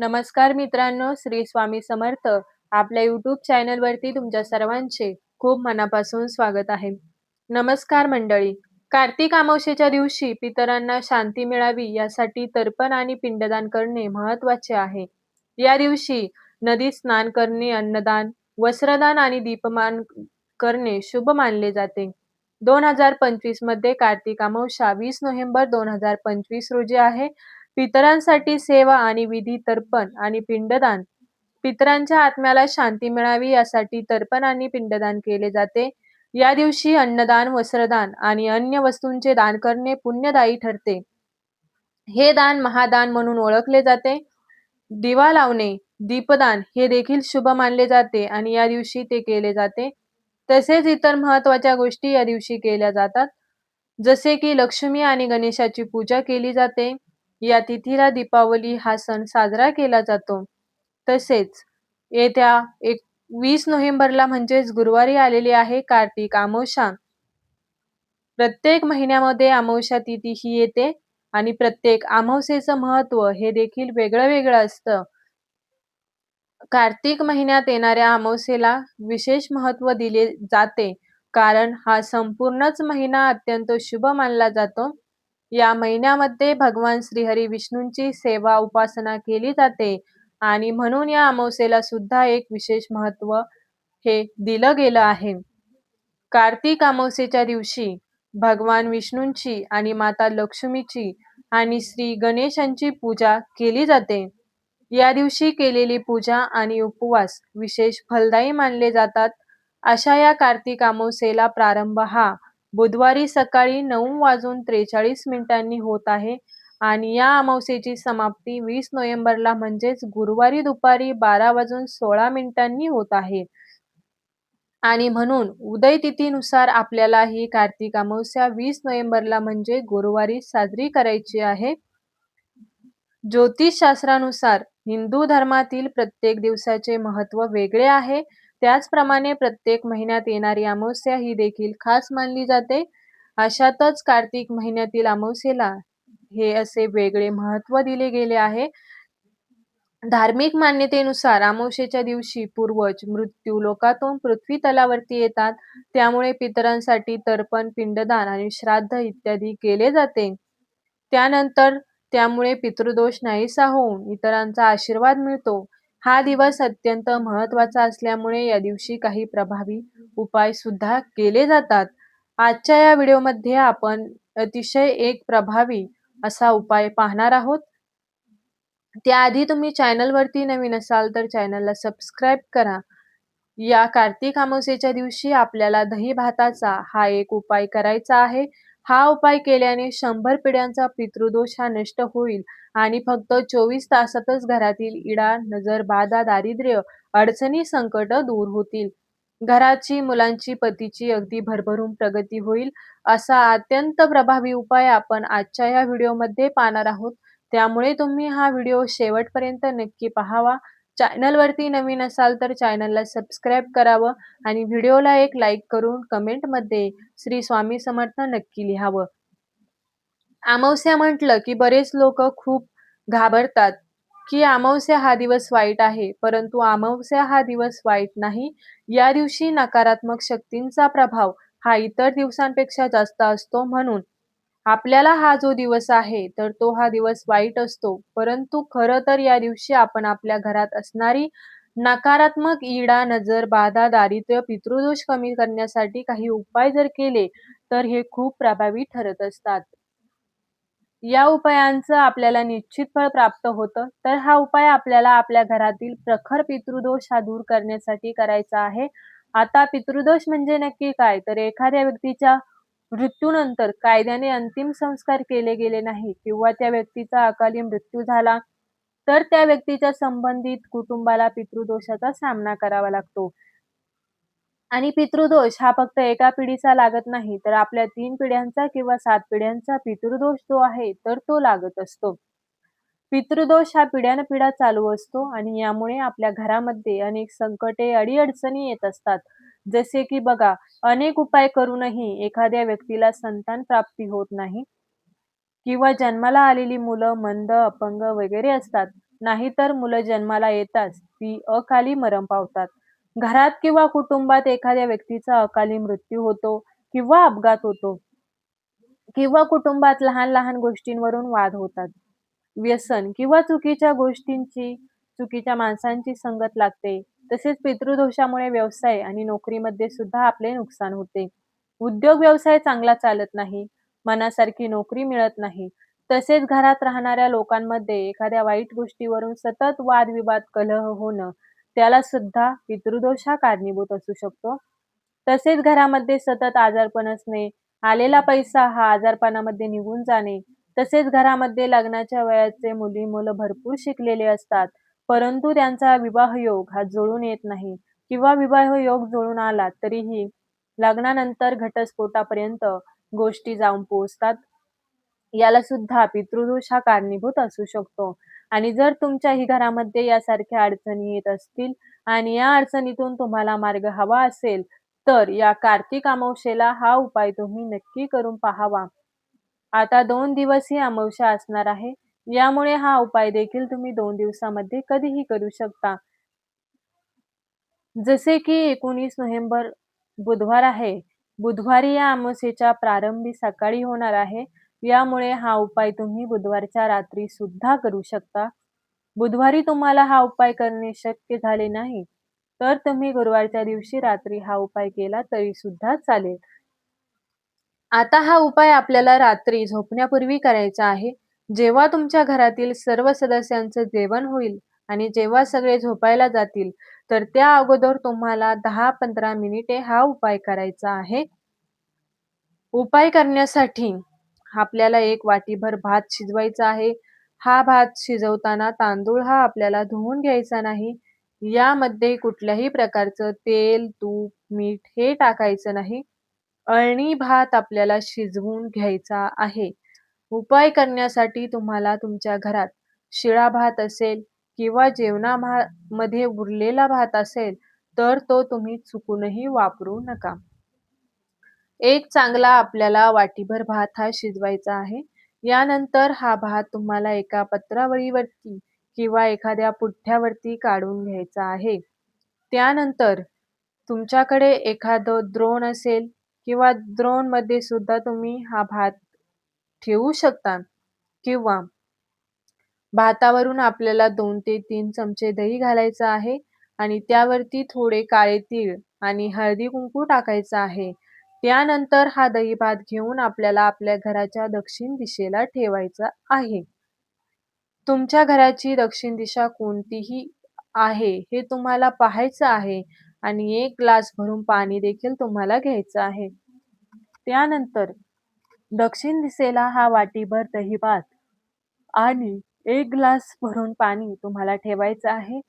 नमस्कार मित्रांनो श्री स्वामी समर्थ. आपल्या युट्यूब चॅनलवरती तुमच्या सर्वांचे खूप मनापासून स्वागत आहे. नमस्कार मंडळी. कार्तिक अमावस्येच्या दिवशी पितरांना शांती मिळावी यासाठी तर्पण आणि पिंडदान करणे महत्त्वाचे आहे. या दिवशी नदीत स्नान करणे अन्नदान वस्त्रदान आणि दीपमान करणे शुभ मानले जाते. दोन हजार पंचवीसमध्ये कार्तिक अमावस्या वीस नोव्हेंबर दोन हजार पंचवीस रोजी आहे. पितरांसाठी सेवा आणि विधी तर्पण आणि पिंडदान. पितरांच्या आत्म्याला शांती मिळावी यासाठी तर्पण आणि पिंडदान केले जाते. या दिवशी अन्नदान वस्त्रदान आणि अन्य वस्तूंचे दान करणे पुण्यदायी ठरते. हे दान महादान म्हणून ओळखले जाते. दिवा लावणे दीपदान हे देखील शुभ मानले जाते आणि या दिवशी ते केले जाते. तसेच इतर महत्त्वाच्या गोष्टी या दिवशी केल्या जातात. जसे की लक्ष्मी आणि गणेशाची पूजा केली जाते. या तिथीला दीपावली हा सण साजरा केला जातो. तसेच येत्या एक वीस नोव्हेंबरला म्हणजेच गुरुवारी आलेली आहे कार्तिक अमावस्या प्रत्येक महिन्यामध्ये अमावस्या तिथी ही येते आणि प्रत्येक अमावस्येचं महत्त्व हे देखील वेगळं वेगळं असतं. कार्तिक महिन्यात येणाऱ्या अमावस्येला विशेष महत्त्व दिले जाते. कारण हा संपूर्णच महिना अत्यंत शुभ मानला जातो. या महिन्यामध्ये भगवान श्रीहरी विष्णूंची सेवा उपासना केली जाते आणि म्हणून या अमावस्येला सुद्धा एक विशेष महत्त्व हे दिलं गेलं आहे. कार्तिक अमावस्येच्या दिवशी भगवान विष्णूंची आणि माता लक्ष्मीची आणि श्री गणेशांची पूजा केली जाते. या दिवशी केलेली पूजा आणि उपवास विशेष फलदायी मानले जातात. अशा या कार्तिक अमावस्येला प्रारंभ हा बुधवारी सकाळी नऊ वाजून त्रेचाळीस मिनिटांनी होत आहे आणि या अमावस्येची समाप्ती वीस नोव्हेंबरला म्हणजेच गुरुवारी दुपारी बारा वाजून सोळा मिनिटांनी होत आहे. आणि म्हणून उदय तिथीनुसार आपल्याला ही कार्तिक अमावस्या वीस नोव्हेंबरला म्हणजे गुरुवारी साजरी करायची आहे. ज्योतिषशास्त्रानुसार हिंदू धर्मातील प्रत्येक दिवसाचे महत्त्व वेगळे आहे. त्याचप्रमाणे प्रत्येक महिन्यात येणारी अमावस्या ही देखील खास मानली जाते. अशातच कार्तिक महिन्यातील अमावस्येला हे असे वेगळे महत्त्व दिले गेले आहे. धार्मिक मान्यतेनुसार अमावस्येच्या दिवशी पूर्वज मृत्यू लोकातून पृथ्वी तलावरती येतात. त्यामुळे पितरांसाठी तर्पण पिंडदान आणि श्राद्ध इत्यादी केले जाते. त्यानंतर त्यामुळे पितृदोष नाहीसा होऊन इतरांचा आशीर्वाद मिळतो. हा दिवस अत्यंत महत्त्वाचा असल्यामुळे या दिवशी काही प्रभावी उपाय सुद्धा केले जातात. आजच्या या व्हिडिओमध्ये आपण अतिशय एक प्रभावी असा उपाय पाहणार आहोत. त्याआधी तुम्ही चॅनलवरती नवीन असाल तर चॅनलला सबस्क्राईब करा. या कार्तिक अमावस्येच्या दिवशी आपल्याला दही भाताचा हा एक उपाय करायचा आहे. हा उपाय केल्याने शंभर पिढ्यांचा पितृदोष हा नष्ट होईल आणि फक्त चोवीस तासातच घरातील इडा नजर बाधा दारिद्र्य अडचणी संकट दूर होतील. घराची मुलांची पतीची अगदी भरभरून प्रगती होईल असा अत्यंत प्रभावी उपाय आपण आजच्या या व्हिडिओमध्ये पाहणार आहोत. त्यामुळे तुम्ही हा व्हिडिओ शेवटपर्यंत नक्की पाहावा. चॅनलवरती नवीन असाल तर चॅनलला सबस्क्राईब करावं आणि व्हिडिओला एक लाईक करून कमेंटमध्ये श्री स्वामी समर्थ नक्की लिहावं. अमावस्या म्हटलं की बरेच लोक खूप घाबरतात की अमावस्या हा दिवस वाईट आहे परंतु अमावस्या हा दिवस वाईट नाही. या दिवशी नकारात्मक शक्तींचा प्रभाव हा इतर दिवसांपेक्षा जास्त असतो म्हणून आपल्याला हा जो दिवस आहे तर तो हा दिवस वाईट असतो. परंतु खरं तर या दिवशी आपण आपल्या घरात असणारी नकारात्मक इडा नजर बाधा दारिद्र्य पितृदोष कमी करण्यासाठी काही उपाय जर केले तर हे खूप प्रभावी ठरत असतात. या उपायांचं आपल्याला निश्चित फळ प्राप्त होतं तर हा उपाय आपल्याला आपल्या घरातील प्रखर पितृदोष हा दूर करण्यासाठी करायचा आहे. आता पितृदोष म्हणजे नक्की काय? तर एखाद्या व्यक्तीच्या मृत्यूनंतर कायद्याने अंतिम संस्कार केले गेले नाही किंवा त्या व्यक्तीचा अकाली मृत्यू झाला तर त्या व्यक्तीच्या संबंधित कुटुंबाला पितृदोषाचा सामना करावा लागतो. आणि पितृदोष हा फक्त एका पिढीचा लागत नाही तर आपल्या तीन पिढ्यांचा किंवा सात पिढ्यांचा पितृदोष जो आहे तर तो लागत असतो. पितृदोष हा पिढ्यानपिढ्या चालू असतो आणि यामुळे आपल्या घरामध्ये अनेक संकटे अडीअडचणी येत असतात. जसे की बघा अनेक उपाय करूनही एखाद्या व्यक्तीला संतान प्राप्ती होत नाही किंवा जन्माला आलेली मुलं मंद अपंग वगैरे असतात. नाहीतर मुलं जन्माला येतात ती अकाली मरण पावतात. घरात किंवा कुटुंबात एखाद्या व्यक्तीचा अकाली मृत्यू होतो किंवा अपघात होतो किंवा कुटुंबात लहान लहान गोष्टींवरून वाद होतात. व्यसन किंवा चुकीच्या गोष्टींची चुकीच्या माणसांची संगत लागते. तसेच पितृदोषामुळे व्यवसाय आणि नोकरीमध्ये सुद्धा आपले नुकसान होते. उद्योग व्यवसाय चांगला चालत नाही मनासारखी नोकरी मिळत नाही. तसेच घरात राहणाऱ्या लोकांमध्ये एखाद्या वाईट गोष्टीवरून सतत वादविवाद कलह होणं त्याला सुद्धा पितृदोष हा कारणीभूत असू शकतो. तसेच घरामध्ये सतत आजारपण असणे आलेला पैसा हा आजारपणामध्ये निघून जाणे तसेच घरामध्ये लग्नाच्या वयाचे मुली मुलं भरपूर शिकलेले असतात. परंतु त्यांचा विवाह योग हा जुळून येत नाही. किंवा विवाह योग जुळून आला तरीही लग्नानंतर घटस्फोटापर्यंत गोष्टी जाऊन पोहोचतात. याला सुद्धा पितृदोष हा कारणीभूत असू शकतो. आणि जर तुमच्याही घरामध्ये यासारख्या अडचणी येत असतील आणि या अडचणीतून तुम्हाला मार्ग हवा असेल तर या कार्तिक अमावशेला हा उपाय तुम्ही नक्की करून पाहावा. आता दोन दिवस ही अमावस्या असणार आहे. यामुळे हा उपाय देखील तुम्ही दोन दिवसामध्ये कधीही करू शकता. जसे की एकोणीस नोव्हेंबर बुधवार आहे. बुधवारी या अमावस्येच्या प्रारंभी सकाळी होणार आहे. यामुळे हा उपाय तुम्ही बुधवारच्या रात्री सुद्धा करू शकता. बुधवारी तुम्हाला हा उपाय करणे शक्य झाले नाही. तर तुम्ही गुरुवारच्या दिवशी रात्री हा उपाय केला तरी सुद्धा चालेल. आता हा उपाय आपल्याला रात्री झोपण्यापूर्वी करायचा आहे. जेव्हा तुमच्या घरातील सर्व सदस्यांचं जेवण होईल आणि जेव्हा सगळे झोपायला जातील तर त्या अगोदर तुम्हाला दहा पंधरा मिनिटे हा उपाय करायचा आहे. उपाय करण्यासाठी आपल्याला एक वाटीभर भात शिजवायचा आहे. हा भात शिजवताना तांदूळ हा आपल्याला धुवून घ्यायचा नाही. यामध्ये कुठल्याही प्रकारचं तेल तूप मीठ हे टाकायचं नाही. अळणी भात आपल्याला शिजवून घ्यायचा आहे. उपाय करण्यासाठी तुम्हाला तुमच्या घरात शिळा भात असेल किंवा जेवणामध्ये उरलेला भात असेल तर तो तुम्ही चुकूनही वापरू नका. एक चांगला आपल्याला वाटीभर भात हा शिजवायचा आहे. यानंतर हा भात तुम्हाला एका पत्रावळीवरती किंवा एखाद्या पुठ्ठ्यावरती काढून घ्यायचा आहे. त्यानंतर तुमच्याकडे एखादं द्रोण असेल किंवा द्रोणमध्ये सुद्धा तुम्ही हा भात ठेवू शकता किंवा भातावरून आपल्याला दोन ते तीन चमचे दही घालायचं आहे आणि त्यावरती थोडे काळे तीळ आणि हळदी कुंकू टाकायचं आहे. त्यानंतर हा दही भात घेऊन आपल्याला आपल्या घराच्या दक्षिण दिशेला ठेवायचा आहे. तुमच्या घराची दक्षिण दिशा कोणतीही आहे हे तुम्हाला पाहायचं आहे आणि एक ग्लास भरून पाणी देखील तुम्हाला घ्यायचं आहे. त्यानंतर दक्षिण दिशेला हा वाटीभर दहीभात आणि एक ग्लास भरून पाणी तुम्हाला ठेवायचं आहे.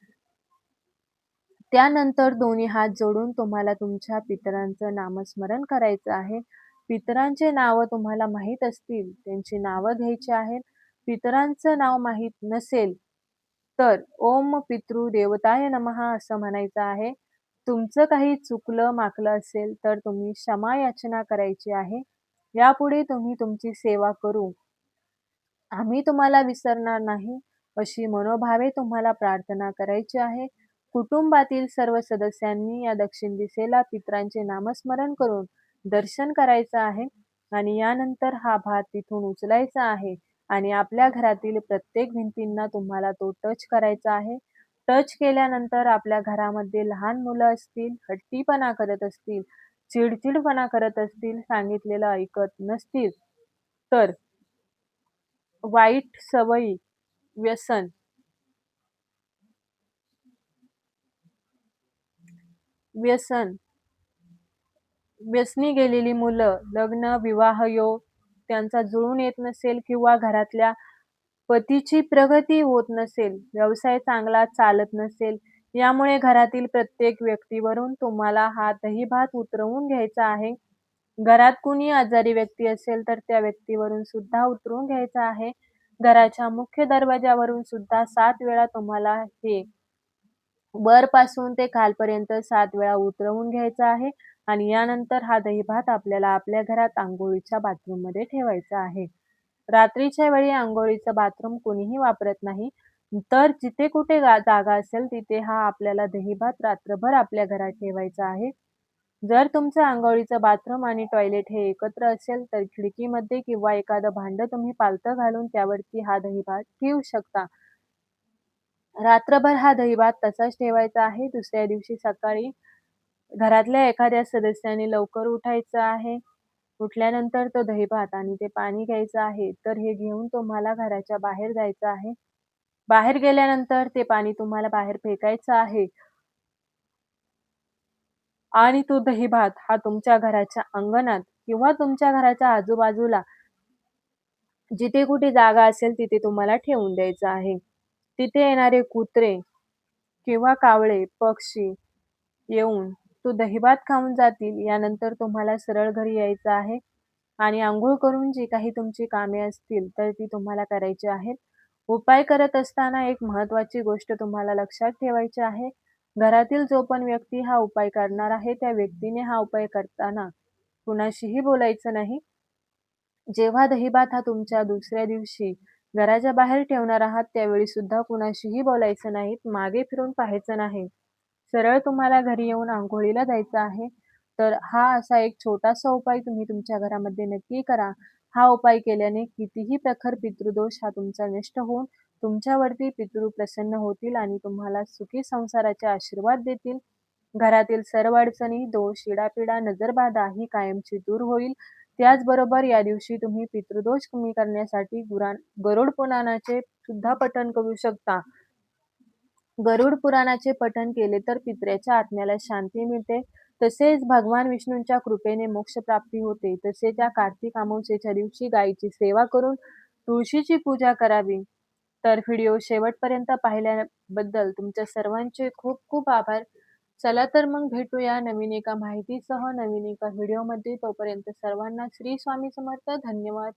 त्यानंतर दोन्ही हात जोडून तुम्हाला तुमच्या पितरांचं नामस्मरण करायचं आहे. पितरांचे नाव तुम्हाला माहीत असतील त्यांची नावं घ्यायची आहेत. पितरांचं नाव माहीत नसेल तर ओम पितृ देवताय नमहा असं म्हणायचं आहे. तुमचं काही चुकलं माकलं असेल तर तुम्ही क्षमा याचना करायची आहे. यापुढे तुम्ही तुमची सेवा करू. आम्ही तुम्हाला विसरणार नाही. अशी मनोभावे तुम्हाला प्रार्थना करायची आहे. कुटुंबातील सर्व सदस्यांनी या दक्षिण दिशेला पित्रांचे नामस्मरण करून दर्शन करायचं आहे आणि यानंतर हा भात तिथून उचलायचा आहे आणि आपल्या घरातील प्रत्येक भिंतींना तुम्हाला तो टच करायचा आहे. टच केल्यानंतर आपल्या घरामध्ये लहान मुलं असतील हट्टीपणा करत असतील चिडचिडपणा करत असतील सांगितलेलं ऐकत नसतील तर वाईट सवयी व्यसन. व्यसन. व्यसनी गेलेली मुलं लग्न विवाह योग त्यांचा जुळून येत नसेल किंवा घरातल्या पतीची प्रगती होत नसेल व्यवसाय चांगला चालत नसेल यामुळे घरातील प्रत्येक व्यक्तीवरून तुम्हाला हा दही भात उतरवून घ्यायचा आहे. घरात कुणी आजारी व्यक्ती असेल तर त्या व्यक्तीवरून सुद्धा उतरवून घ्यायचा आहे. घराच्या मुख्य दरवाजावरून सुद्धा सात वेळा तुम्हाला हे वरपासून ते खालपर्यंत सात वेळा उतरवून घ्यायचा आहे आणि यानंतर हा दही भात आपल्याला आपल्या घरात आंघोळीच्या बाथरूममध्ये ठेवायचा आहे. रात्रीच्या वेळी आंघोळीचं बाथरूम कोणीही वापरत नाही. तर जिथे कुठे गा जागा असेल तिथे हा आपल्याला दहीभात रात्रभर आपल्या घरात ठेवायचा आहे. जर तुमचं अंघोळीचं बाथरूम आणि टॉयलेट हे एकत्र असेल तर खिडकीमध्ये किंवा एखादं भांडं तुम्ही पालथं घालून त्यावरती हा दहीभात ठेवू शकता. रात्रभर हा दहीभात तसाच ठेवायचा आहे. दुसऱ्या दिवशी सकाळी घरातल्या एखाद्या सदस्याने लवकर उठायचं आहे. उठल्यानंतर तो दहीभात आणि ते पाणी घ्यायचं आहे. तर हे घेऊन तुम्हाला घराच्या बाहेर जायचं आहे. बाहेर गेल्यानंतर ते पाणी तुम्हाला बाहेर फेकायचं आहे. आणि तो दहीभात हा तुमच्या घराच्या अंगणात किंवा तुमच्या घराच्या आजूबाजूला जिथे कुठे जागा असेल तिथे तुम्हाला ठेवून द्यायचं आहे. तिथे येणारे कुत्रे किंवा कावळे, पक्षी येऊन तो दहीभात खाऊन जातील. यानंतर तुम्हाला सरळ घरी यायचं आहे आणि आंघोळ करून जी काही तुमची कामे असतील तर ती तुम्हाला करायची आहेत. उपाय करत असताना एक महत्त्वाची गोष्ट तुम्हाला लक्षात ठेवायची आहे. घरातील जो पण व्यक्ती हा उपाय करणार आहे त्या व्यक्तीने हा उपाय करताना कुणाशीही बोलायचं नाही. जेव्हा दहीभात हा तुमच्या दुसऱ्या दिवशी घराच्या बाहेर ठेवणार आहात त्यावेळी सुद्धा कुणाशीही बोलायचं नाही. मागे फिरून पाहायचं नाही. सरळ तुम्हाला घरी येऊन आंघोळीला जायचं आहे. तर हा असा एक छोटासा उपाय तुम्ही तुमच्या घरामध्ये नक्की करा. हा उपाय केल्याने कितीही प्रखर पितृदोष हा तुमचा नष्ट होऊन तुमच्यावरती पितृ प्रसन्न होतील आणि तुम्हाला सुखी संसाराचे आशीर्वाद देतील. घरातील सर्व अडचणी, दोष, इडापिडा, नजरबाधा ही कायमची दूर होईल. त्याचबरोबर या दिवशी तुम्ही पितृदोष कमी करण्यासाठी गुरां गरुड पुराणाचे सुद्धा पठण करू शकता. गरुड पुराणाचे पठण केले तर पितऱ्याच्या आत्म्याला शांती मिळते. तसेच भगवान विष्णूंच्या कृपेने मोक्षप्राप्ती होते. तसेच या कार्तिक अमावस्येच्या दिवशी गायीची सेवा करून तुळशीची पूजा करावी. तर व्हिडिओ शेवटपर्यंत पाहिल्याबद्दल तुमच्या सर्वांचे खूप खूप आभार. चला तर मग भेटूया नवीन एका माहितीसह नवीन एका व्हिडिओमध्ये. तोपर्यंत सर्वांना श्री स्वामी समर्थ. धन्यवाद.